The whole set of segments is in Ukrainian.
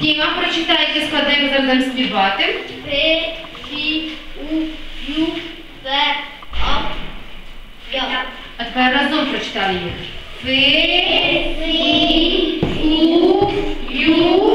Діма, прочитайте складемо, зараз будемо співати. А тепер разом прочитали їх. Фи, фі, фу, ю,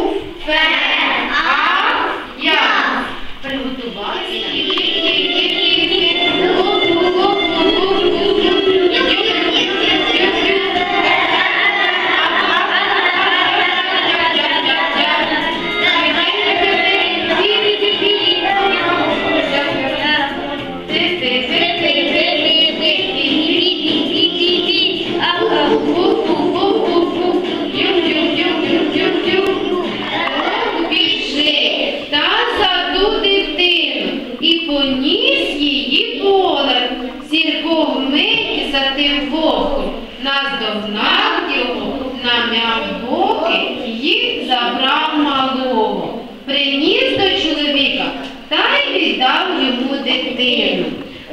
наздогнав його, нам'яв боки і забрав малого. Приніс до чоловіка та й віддав йому дитину.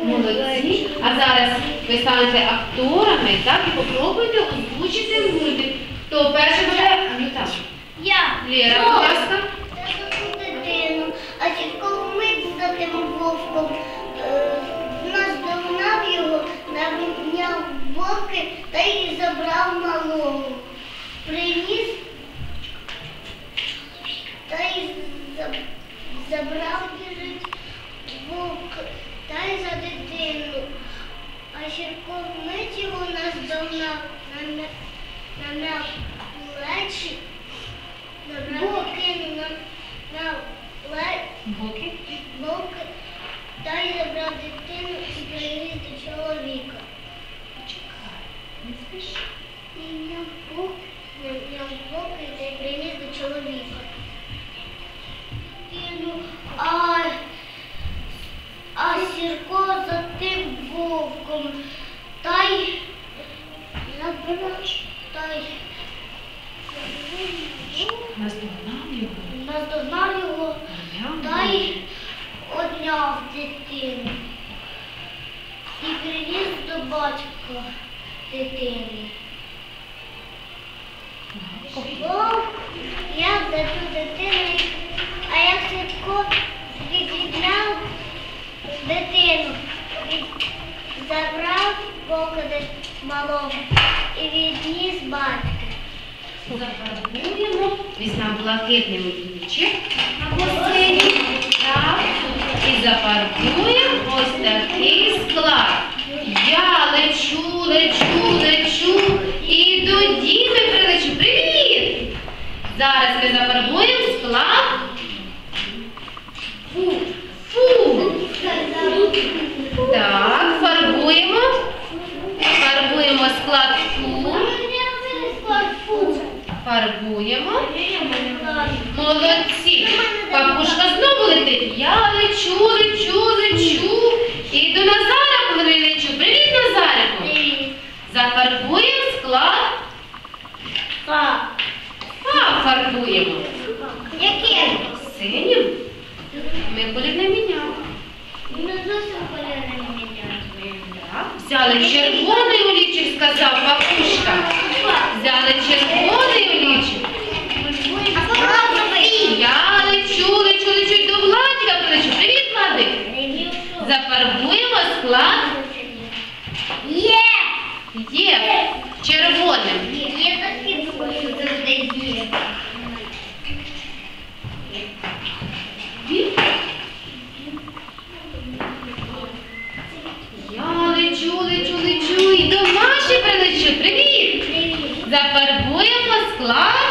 Молодці. А зараз ви станете акторами, так, і попробуйте озвучити мультик. Хто перший буде? Ну так. Лера, будь ласка. А тільки вмить за вовком та й забрав малого. Приніс та й забрав біжить вовк та й за дитину. А Сірко вмить його наздогнав, намя- намяв плечі. Боки на, на ле- Боки. боки та й забрав дитину і привіз до чоловіка. І боки та й привіз до чоловіка. А, а Сірко за тим вовком та й забрав, та й Наздогнав його. наздогнав його. Та й одняв дитину і привіз до батька дитини. Бо я за ту дитину, а я Святко відібрав дитину, забрав бока дит- малого і відніс батька. Зафарбуємо, візьмемо блакитний олівчик на. Так. І зафарбуємо ось такий склад. Я лечу, лечу. І до діти прилечу. Привіт! Зараз ми зафарбуємо склад. Фу. Фу. Так, фарбуємо. Фарбуємо склад фу. Фарбуємо. Молодці. Папушка знову летить. Я лечу, лечу, лечу. І до Назара, коли лечу. Привіт, Назарику. Зафарбуємо склад Так. А, фарбуємо. Яким? Синім. Ми колір не міняли. Ну, зовсім не. Взяли червоний олівчик, сказав бабушка. Взяли червоний зафарбуємо склад.